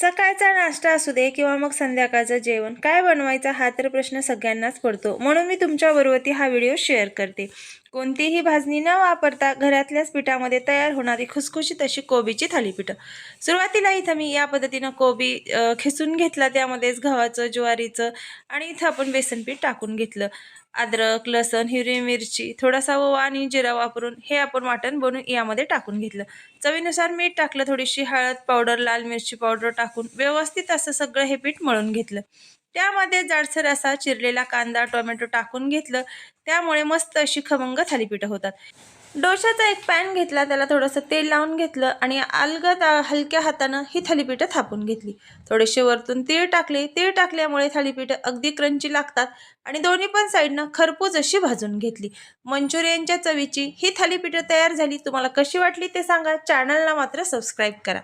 सकाळचा नाश्ता असू दे किंवा मग संध्याकाळचं जेवण काय बनवायचा हा तर प्रश्न सगळ्यांनाच पडतो. म्हणून मी तुमच्याबरोबर हा व्हिडिओ शेअर करते. कोणतीही भाजणी न वापरता घरातल्याच पिठामध्ये तयार होणारी खुसखुशीत अशी कोबीची थालीपीठं. सुरुवातीला इथं मी या पद्धतीनं कोबी खिसून घेतला. त्यामध्येच गव्हाचं ज्वारीचं आणि इथं आपण बेसनपीठ टाकून घेतलं. अद्रक लसण हिरवी मिरची थोडासा ओवा आणि जिरा वापरून हे आपण वाटण बनवून यामध्ये टाकून घेतलं. चवीनुसार मीठ टाकलं थोडीशी हळद पावडर लाल मिरची पावडर टाकून व्यवस्थित असं सगळं हे पीठ मळून घेतलं. त्यामध्ये जाडसर असा चिरलेला कांदा टोमॅटो टाकून घेतलं. त्यामुळे मस्त अशी खमंग थालीपीठं होतात. डोशाचा एक पॅन घेतला त्याला थोडंसं तेल लावून घेतलं आणि अलगद हलक्या हातानं ही थालीपीठं थापून घेतली. थोडेसे वरतून तीळ टाकले. तीळ टाकल्यामुळे थालीपीठं अगदी क्रंची लागतात आणि दोन्ही पण साईडनं खरपूस अशी भाजून घेतली. मंचुरियनच्या चवीची ही थालीपीठं तयार झाली. तुम्हाला कशी वाटली ते सांगा. चॅनलला मात्र सबस्क्राईब करा.